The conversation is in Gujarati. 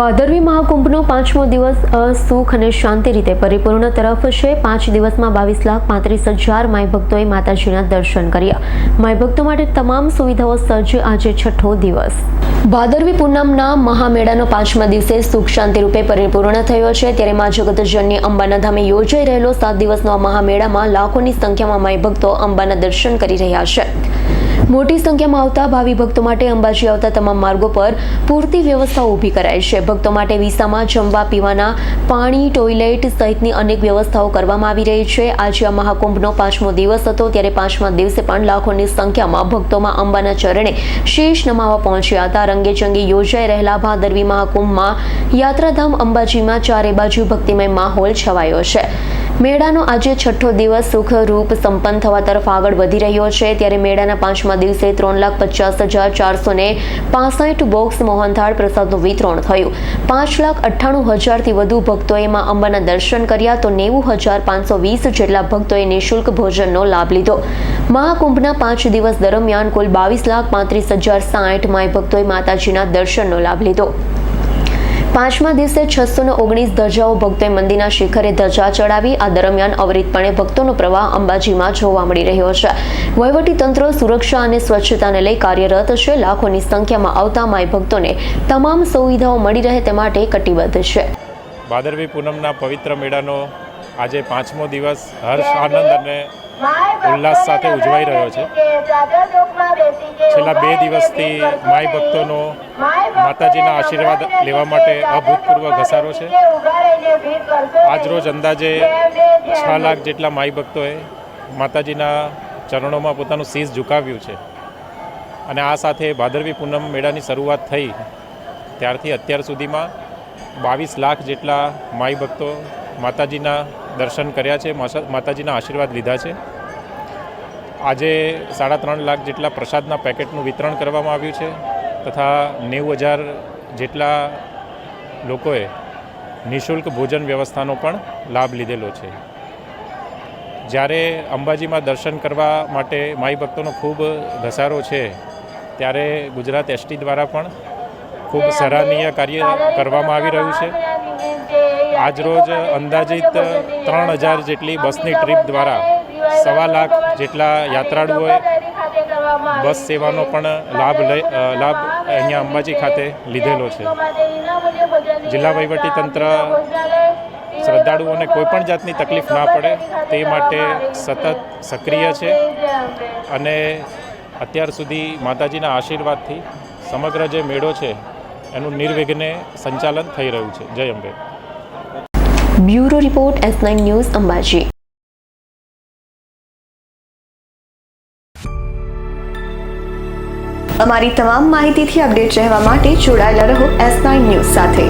ભાદરવી મહાકુંભનો પાંચમો દિવસ સુખ અને શાંતિ રીતે પરિપૂર્ણ તરફ છે. પાંચ દિવસમાં બાવીસ લાખ પાંત્રીસ હજાર માય ભક્તોએ માતાજીના દર્શન કર્યા. માય ભક્તો માટે તમામ સુવિધાઓ સજ્જ આજે છઠ્ઠો દિવસ. ભાદરવી પૂનમના મહામેળાનો પાંચમા દિવસે સુખ શાંતિ રૂપે પરિપૂર્ણ થયો છે. ત્યારે મા જગતજનની અંબાના ધામે યોજાઈ રહેલો સાત દિવસનો મહામેળામાં લાખોની સંખ્યામાં માય ભક્તો અંબાના દર્શન કરી રહ્યા છે. મોટી સંખ્યામાં આવતા ભાવિ ભક્તો માટે અંબાજી આવતા તમામ માર્ગો પર પૂરતી વ્યવસ્થા ઊભી કરાઈ છે. ભક્તો માટે વિસામાં જમવા પીવાના પાણી, ટોયલેટ સહિતની અનેક વ્યવસ્થાઓ કરવામાં આવી રહી છે. આજે આ મહાકુંભનો પાંચમો દિવસ હતો, ત્યારે પાંચમા દિવસે પણ લાખોની સંખ્યામાં ભક્તોમાં અંબાના ચરણે શેષ નમાવા પહોંચ્યા હતા. રંગેચંગે યોજાઈ રહેલા ભાદરવી મહાકુંભમાં યાત્રાધામ અંબાજીમાં ચારે બાજુ ભક્તિમય માહોલ છવાયો છે. મેળાનો આજે છઠ્ઠો દિવસ સુખરૂપ સંપન્ન થવા તરફ આગળ વધી રહ્યો છે. ત્યારે મેળાના પાંચમા દિવસે ત્રણ લાખ પચાસ હજાર ચારસો ને પાસઠ બોક્સ મોહનથાળ પ્રસાદનું વિતરણ થયું. પાંચ લાખ અઠ્ઠાણું હજારથી વધુ ભક્તોએ માં અંબાના દર્શન કર્યા તો નેવું હજાર પાંચસો વીસ જેટલા ભક્તોએ નિઃશુલ્ક ભોજનનો લાભ લીધો. મહાકુંભના પાંચ દિવસ દરમિયાન કુલ બાવીસ લાખ પાંત્રીસ હજાર સાઠ માય ભક્તોએ માતાજીના દર્શનનો લાભ લીધો. પાંચમા દિવસે છસો ને ઓગણીસ ધજાઓ ભક્તોએ મંદિરના શિખરે ધજા ચડાવી આ દરમિયાન અવિરતપણે ભક્તોનો પ્રવાહ અંબાજીમાં જોવા મળી રહ્યો છે. વહીવટી તંત્ર સુરક્ષા અને સ્વચ્છતાને લઈ કાર્યરત છે. લાખોની સંખ્યામાં આવતા માય ભક્તોને તમામ સુવિધાઓ મળી રહે તે માટે કટિબદ્ધ છે. ભાદરવી પૂનમના પવિત્ર મેળાનો આજે પાંચમો દિવસ. હર્ષ, આનંદ અને ઉલ્લાસ સાથે ઉજવાઈ રહ્યો છે. છેલ્લા બે દિવસથી માય ભક્તોનો માતાજીના આશીર્વાદ લેવા માટે અભૂતપૂર્વ ઘસારો છે. આજરોજ અંદાજે છ લાખ જેટલા માય ભક્તોએ માતાજીના ચરણોમાં પોતાનું શીશ ઝુકાવ્યું છે. અને આ સાથે ભાદરવી પૂનમ મેળાની શરૂઆત થઈ. ત્યારથી અત્યાર સુધીમાં બાવીસ લાખ જેટલા માય ભક્તો માતાજીના દર્શન કર્યા છે માતાજીના આશીર્વાદ લીધા છે. આજે સાડા ત્રણ લાખ જેટલા પ્રસાદના પેકેટનું વિતરણ કરવામાં આવ્યું છે તથા નેવું હજાર જેટલા લોકોએ નિઃશુલ્ક ભોજન વ્યવસ્થાનો પણ લાભ લીધેલો છે. જ્યારે અંબાજીમાં દર્શન કરવા માટે માઈ ભક્તોનો ખૂબ ઘસારો છે, ત્યારે ગુજરાત એસટી દ્વારા પણ ખૂબ સરાહનીય કાર્ય કરવામાં આવી રહ્યું છે. આજરોજ અંદાજિત ત્રણ હજાર જેટલી બસની ટ્રીપ દ્વારા સવા લાખ જેટલા યાત્રાળુઓએ બસ સેવાનો પણ લાભ લઈ લાભ અહીંયા અંબાજી ખાતે લીધેલો છે. જિલ્લા વહીવટી તંત્ર શ્રદ્ધાળુઓને કોઈપણ જાતની તકલીફ ના પડે, તે માટે સતત સક્રિય છે અને અત્યાર સુધી માતાજીના આશીર્વાદથી સમગ્ર જે મેળો છે, એનું નિર્વિઘ્ને સંચાલન થઈ રહ્યું છે. જય Ambe. Bureau report S nine news Ambaji. અમારી તમામ માહિતીથી અપડેટ રહેવા માટે જોડાયેલા રહો એસ નાઇન ન્યૂઝ સાથે.